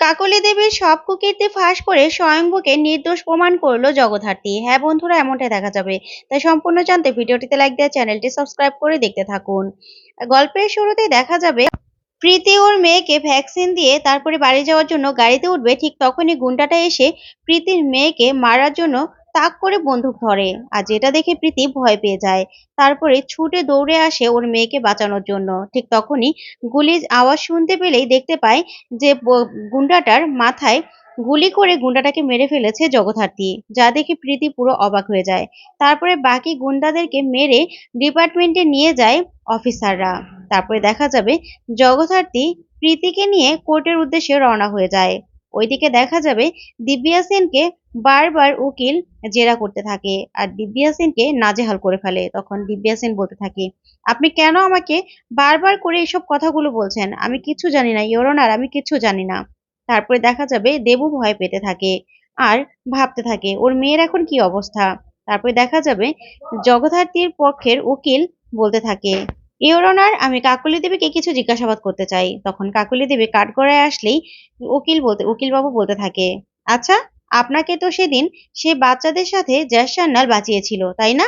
কাকলি দেবীর সব কুকীর্তি ফাঁস করে স্বয়ংভূকে নির্দোষ প্রমাণ করল জগদ্ধাত্রী। হ্যাঁ বন্ধুরা, এমনটাই দেখা যাবে। তাই সম্পূর্ণ জানতে ভিডিওটিতে লাইক দেওয়া চ্যানেলটি সাবস্ক্রাইব করে দেখতে থাকুন। গল্পের শুরুতেই দেখা যাবে, প্রীতি ওর মেয়েকে ভ্যাকসিন দিয়ে তারপরে বাড়ি যাওয়ার জন্য গাড়িতে উঠবে। ঠিক তখনই গুন্ডাটা এসে প্রীতির মেয়েকে মারার জন্য তাক করে বন্দুক ধরে। আর যেটা দেখে প্রীতি ভয় পেয়ে যায়। তারপরে ছুটে দৌড়ে আসে ওর মেয়েকে বাঁচানোর জন্য। ঠিক তখনই গুলির আওয়াজ শুনতে পেলেই দেখতে পায় যে গুন্ডাটার মাথায় গুলি করে গুন্ডাটাকে মেরে ফেলেছে জগদ্ধাত্রী, যা দেখে প্রীতি পুরো অবাক হয়ে যায়। তারপরে বাকি গুন্ডাদেরকে মেরে ডিপার্টমেন্টে নিয়ে যায় অফিসাররা। তারপরে দেখা যাবে জগদ্ধাত্রী প্রীতিকে নিয়ে কোর্টের উদ্দেশ্যে রওনা হয়ে যায়। ওইদিকে দেখা যাবে দিব্যা সেনকে বারবার উকিল জেরা করতে থাকে আর দিব্যা সেনকে নাজেহাল করে ফেলে। তখন দিব্যা সেন বলতে থাকে, আপনি কেন আমাকে বারবার করে এসব কথাগুলো বলছেন? আমি কিছু জানি না ইয়োরনার আমি কিছু জানি না। তারপরে দেখা যাবে দেবু ভয় পেতে থাকে আর ভাবতে থাকে, ওর মেয়ের এখন কি অবস্থা? তারপরে দেখা যাবে জগদ্ধাত্রীর পক্ষের উকিল বলতে থাকে ইওরনার আমি কাকলি দেবীকে কিছু জিজ্ঞাসাবাদ করতে চাই। তখন কাকলি দেবী কাঠগড়ায় আসলেই উকিল বলতে, উকিলবাবু বলতে থাকে আচ্ছা আপনাকে তো সেদিন সে বাচ্চাদের সাথে জ্যাস সান্যাল বাঁচিয়েছিল, তাই না?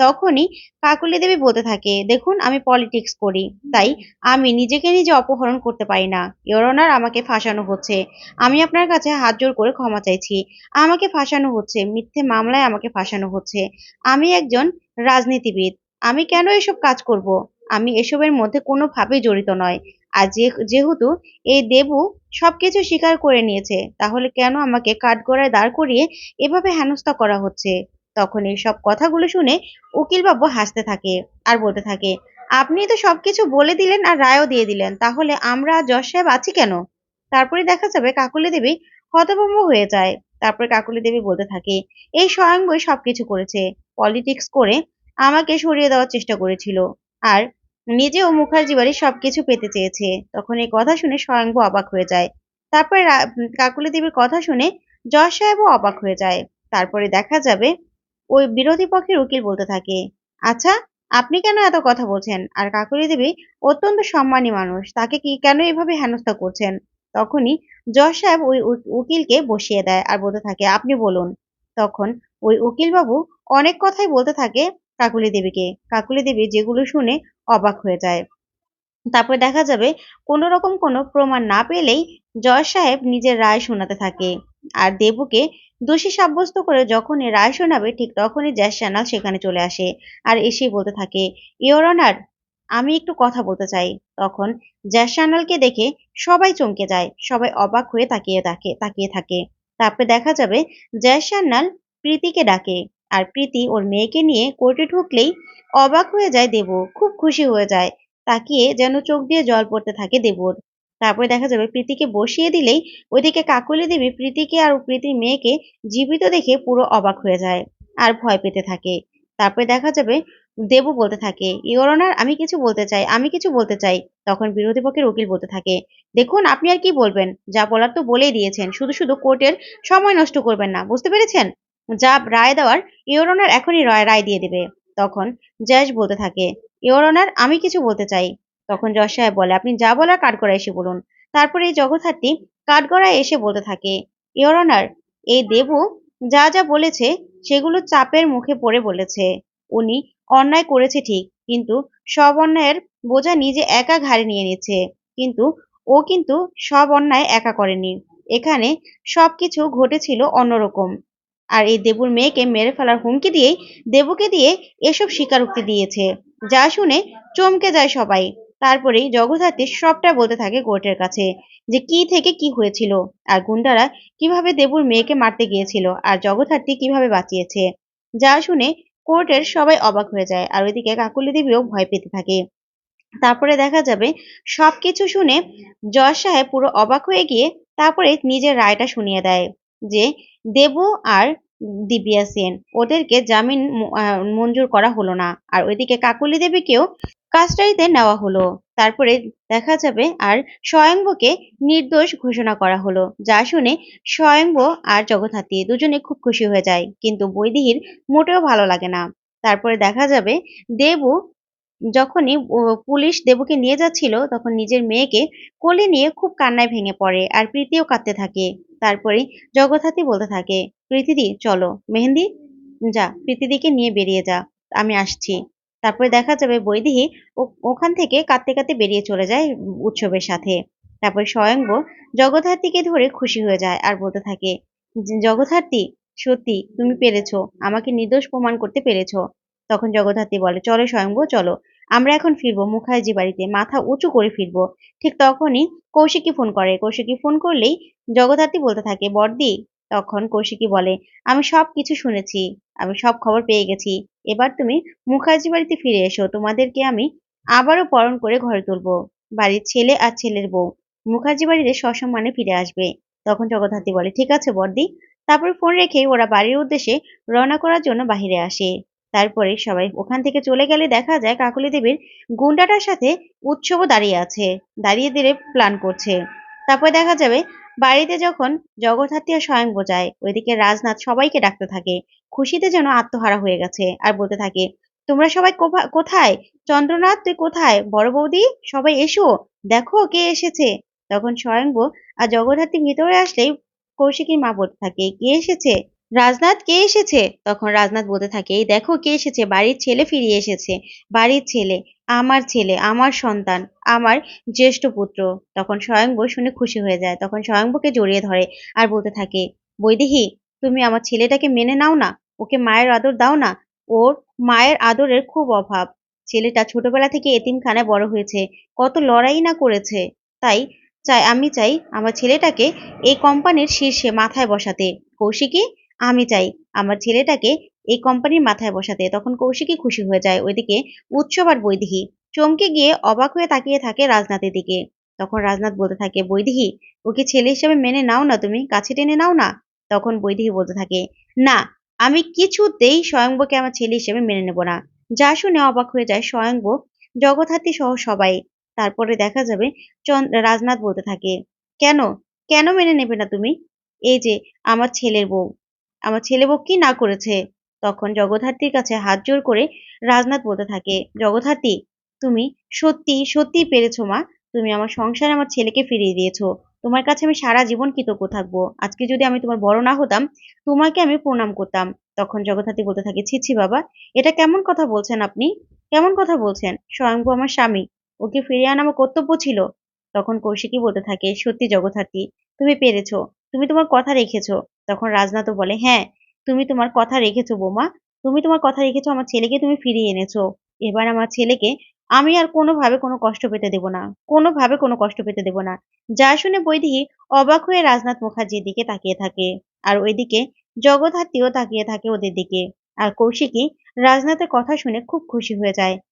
তখনই কাকুলি দেবী বলতে থাকে, দেখুন, আমি পলিটিক্স করি, তাই আমি নিজেকে নিজে অপহরণ করতে পারি না। ইওরনার আমাকে ফাঁসানো হচ্ছে। আমি আপনার কাছে হাত জোর করে ক্ষমা চাইছি। আমাকে ফাঁসানো হচ্ছে, মিথ্যে মামলায় আমাকে ফাঁসানো হচ্ছে। আমি একজন রাজনীতিবিদ। আমি কেন এসব কাজ করব? আমি এসবের মধ্যে কোনোভাবেই জড়িত নয়। আর যে, যেহেতু এই দেবু সবকিছু স্বীকার করে নিয়েছে, তাহলে কেন আমাকে কাঠগড়ায় দাঁড় করিয়ে এভাবে হেনস্থা করা হচ্ছে? তখন এই সব কথাগুলো শুনে উকিলবাবু হাসতে থাকে আর বলতে থাকে, আপনি তো সবকিছু বলে দিলেন আর রায়ও দিয়ে দিলেন, তাহলে আমরা যশ সাহেব আছি কেন? তারপরে দেখা যাবে কাকুলি দেবী হতভম্ব হয়ে যায়। তারপরে কাকুলি দেবী বলতে থাকে, এই স্বয়ংবই সবকিছু করেছে। পলিটিক্স করে আমাকে সরিয়ে দেওয়ার চেষ্টা করেছিল। আর নিজেও মুখার্জি বাড়ির সবকিছু পেতে চেয়েছে। তখন এই কথা শুনে স্বয়ংভু অবাক হয়ে যায়। তারপরে কাকুলি দেবীর কথা শুনে যশ সাহেবও অবাক হয়ে যায়। তারপরে দেখা যাবে ওই বিরোধী পক্ষের উকিল বলতে থাকে আচ্ছা আপনি কেন এত কথা বলছেন? আর কাকুলি দেবী অত্যন্ত সম্মানী মানুষ, তাকে কি কেন এভাবে হেনস্থা করছেন? তখনই যশ সাহেব ওই উকিলকে বসিয়ে দেয় আর বলতে থাকে, আপনি বলুন। তখন ওই উকিলবাবু অনেক কথাই বলতে থাকে কাকুলি দেবীকে। কাকুলি দেবী যেগুলো শুনে অবাক হয়ে যায়। তারপরে দেখা যাবে কোনো রকম কোনো প্রমাণ না পেলেই জয় সাহেব নিজের রায় শোনাতে থাকে। আর দেবুকে দোষী সাব্যস্ত করে যখনই রায় শোনাবে ঠিক তখনই জ্যাস চ্যানেল সেখানে চলে আসে আর এসে বলতে থাকে ইওর অনার আমি একটু কথা বলতে চাই। তখন জ্যাস চ্যানেলকে দেখে সবাই চমকে যায়, সবাই অবাক হয়ে তাকিয়ে থাকে তাকিয়ে থাকে। তারপরে দেখা যাবে জ্যাস চ্যানেল প্রীতিকে ডাকে। আর প্রীতি ওর মেয়েকে নিয়ে কোর্টে ঢুকলেই অবাক হয়ে যায় দেব। খুব খুশি হয়ে যায়। তাকিয়ে যেন চোখ দিয়ে জল পড়তে থাকে দেবর। তারপরে দেখা যাবে প্রীতিকে বসিয়ে দিলেই ওইদিকে কাকুলি দেবী প্রীতিকে আর প্রীতির মেয়েকে জীবিত দেখে পুরো অবাক হয়ে যায় আর ভয় পেতে থাকে। তারপরে দেখা যাবে দেবু বলতে থাকে ইওরনার আমি কিছু বলতে চাই, আমি কিছু বলতে চাই। তখন বিরোধী পক্ষের উকিল বলতে থাকে, দেখুন, আপনি আর কি বলবেন? যা বলার তো বলেই দিয়েছেন। শুধু শুধু কোর্টের সময় নষ্ট করবেন না, বুঝতে পেরেছেন? যা রায় দেওয়ার ইওরনার এখনই রায় রায় দিয়ে দেবে। তখন জয়াস বলতে থাকে ইওরনার আমি কিছু বলতে চাই। তখন জজ সাহেব বলে, আপনি যা বলার কাঠগড়ায় এসে বলুন। তারপরে এই জগৎহাটটি কাঠগড়ায় এসে বলতে থাকে ইওরনার এই দেবু যা যা বলেছে সেগুলো চাপের মুখে পড়ে বলেছে। উনি অন্যায় করেছে ঠিক, কিন্তু সব অন্যায়ের বোঝা নিজে একা ঘাড়ে নিয়ে নিচ্ছে। কিন্তু ও কিন্তু সব অন্যায় একা করেনি। এখানে সবকিছু ঘটেছিল অন্যরকম। আর এই দেবুর মেয়েকে মেরে ফেলার হুমকি দিয়েই দেবুকে দিয়ে এসব স্বীকারোক্তি দিয়েছে। যা শুনে চমকে যায় সবাই। তারপরেই জগদ্ধাত্রী সবটা বলতে থাকে কোর্টের কাছে যে কি থেকে কি হয়েছিল আর গুন্ডারা কীভাবে দেবুর মেয়েকে মারতে গিয়েছিল আর জগদ্ধাত্রী কীভাবে বাঁচিয়েছে। যা শুনে কোর্টের সবাই অবাক হয়ে যায় আর ওইদিকে কাকুলি দেবীও ভয় পেতে থাকে। তারপরে দেখা যাবে সবকিছু শুনে জজ সাহেব পুরো অবাক হয়ে গিয়ে তারপরে নিজের রায়টা শুনিয়ে দেয় যে দেবু আর দিব্যা সেন। ওদেরকে জামিন মঞ্জুর করা হলো না। আর ওইদিকে কাকুলি দেবীকেও কাস্টাডিতে নেওয়া হলো। তারপরে দেখা যাবে আর স্বয়ংবকে নির্দোষ ঘোষণা করা হলো। যা শুনে স্বয়ংব আর জগৎহাতি দুজনে খুব খুশি হয়ে যায়। কিন্তু বৈদিহীর মোটেও ভালো লাগে না। তারপরে দেখা যাবে দেবু যখনই পুলিশ দেবুকে নিয়ে যাচ্ছিল, তখন নিজের মেয়েকে কোলে নিয়ে খুব কান্নায় ভেঙে পড়ে আর প্রীতিও কাঁদতে থাকে। তারপরে জগদ্ধাত্রী বলতে থাকে, প্রীতিদি, চলো। মেহেন্দি, যা, প্রীতিদিকে নিয়ে বেরিয়ে যা। আমি আসছি। তারপরে দেখা যাবে বৈদেহী ওখান থেকে কাঁদতে কাঁদতে বেরিয়ে চলে যায় উৎসবের সাথে। তারপরে স্বয়ংব জগদ্ধাত্রীকে ধরে খুশি হয়ে যায় আর বলতে থাকে "জ- জগদ্ধাত্রী, সত্যি তুমি পেরেছ। আমাকে নির্দোষ প্রমাণ করতে পেরেছ। তখন জগদ্ধাত্রী বলে, চলো স্বয়ংব, চলো। আমরা এখন ফিরবো মুখার্জি বাড়িতে, মাথা উঁচু করে ফিরবো। ঠিক তখনই কৌশিকী ফোন করে। কৌশিকী ফোন করলেই জগদ্ধাত্রী বলতে থাকে বর্দি তখন কৌশিকী বলে, আমি সব কিছু শুনেছি, আমি সব খবর পেয়ে গেছি। এবার তুমি মুখার্জি বাড়িতে ফিরে এসো, তোমাদেরকে আমি আবারও পরণ করে ঘরে তুলবো। বাড়ির ছেলে আর ছেলের বউ। মুখার্জি বাড়িতে সসম্মানে ফিরে আসবে। তখন জগদ্ধাত্রী বলে, ঠিক আছে বর্দি তারপর ফোন রেখে ওরা বাড়ির উদ্দেশ্যে রওনা করার জন্য বাহিরে আসে। তারপরে সবাই ওখান থেকে চলে গেলে দেখা যায় কাকলি দেবীর গুন্ডাটার সাথে উৎসবও দাঁড়িয়ে আছে, দাঁড়িয়ে দিলে প্ল্যান করছে। তারপরে দেখা যাবে বাড়িতে যখন জগদ্ধাত্রী স্বয়ং বোঝায়, ওইদিকে রাজনাথ সবাইকে ডাকতে থাকে, খুশিতে যেন আত্মহারা হয়ে গেছে আর বলতে থাকে, তোমরা সবাই কোথায়? চন্দ্রনাথ, তুই কোথায়? বড় বৌদি, সবাই এসো, দেখো কে এসেছে। তখন স্বয়ংব আর জগদ্ধাত্রী ভিতরে আসলেই কৌশিকীর মা বলতে থাকে, কে এসেছে? রাজনাথ কে এসেছে? তখন রাজনাথ বলতে থাকে, এই দেখো কে এসেছে, বাড়ির ছেলে ফিরিয়ে এসেছে, বাড়ির ছেলে, আমার ছেলে, আমার সন্তান, আমার জ্যেষ্ঠ পুত্র। তখন স্বয়ংব শুনে খুশি হয়ে যায়, তখন স্বয়ংবকে জড়িয়ে ধরে আর বলতে থাকে, বৈদেহী, তুমি আমার ছেলেটাকে মেনে নাও না, ওকে মায়ের আদর দাও না, ওর মায়ের আদরের খুব অভাব। ছেলেটা ছোটবেলা থেকে এতিমখানায় বড় হয়েছে, কত লড়াই না করেছে, তাই চাই, আমি চাই আমার ছেলেটাকে এই কোম্পানির শীর্ষে মাথায় বসাতে। কৌশিকী আমি চাই আমার ছেলেটাকে এই কোম্পানির মাথায় বসাতে। তখন কৌশিকী খুশি হয়ে যায়। ওইদিকে উৎসব আর বৈদেহী। চমকে গিয়ে অবাক হয়ে তাকিয়ে থাকে রাজনাথের দিকে। তখন রাজনাথ বলতে থাকে, বৈদেহী, ওকে ছেলে হিসেবে মেনে নাও না তুমি? কাছে টেনে নাও না? তখন বৈদেহী বলতে থাকে, না, আমি কিছুতেই স্বয়ংবকে আমার ছেলে হিসেবে মেনে নেব না। যা শুনে অবাক হয়ে যায় স্বয়ংব। জগদ্ধাত্রী সহ সবাই। তারপরে দেখা যাবে রাজনাথ বলতে থাকে, কেন? কেন মেনে নেবে না তুমি? এই যে, আমার ছেলের বউ। আমার ছেলে বউ কি না করেছে? তখন জগদ্ধাত্রীর কাছে হাত জোর করে রাজনাথ বলতে থাকে, জগদ্ধাত্রী, তুমি সত্যি সত্যি পেরেছ মা। তুমি আমার সংসারে আমার ছেলেকে ফিরিয়ে দিয়েছ। তোমার কাছে আমি সারা জীবন কৃতজ্ঞ থাকব। আজকে যদি আমি তোমার বড় না হতাম, তোমাকে আমি প্রণাম করতাম। তখন জগদ্ধাত্রী বলতে থাকে, ছি ছি বাবা, এটা কেমন কথা বলছেন আপনি? কেমন কথা বলছেন? স্বয়ংভু আমার স্বামী। ওকে ফিরিয়ে আনা আমার কর্তব্য ছিল। তখন কৌশিকী বলতে থাকে, সত্যি জগদ্ধাত্রী, তুমি পেরেছ, তুমি তোমার কথা রেখেছো। তখন রাজনাথও বলে হ্যাঁ তুমি তোমার কথা রেখেছো বৌমা, তুমি তোমার কথা রেখেছো, আমার ছেলেকে তুমি ফিরিয়ে এনেছো। এবার আমার ছেলেকে আমি আর কোনোভাবে কোনো কষ্ট পেতে দেব না, কোনোভাবে কোনো কষ্ট পেতে দেব না। যা শুনে বৈদেহী অবাক হয়ে রাজনাথ মুখার্জির দিকে তাকিয়ে থাকে আর ওইদিকে জগদ্ধাত্রীও তাকিয়ে থাকে ওদের দিকে। আর কৌশিকী রাজনাথের কথা শুনে খুব খুশি হয়ে যায়।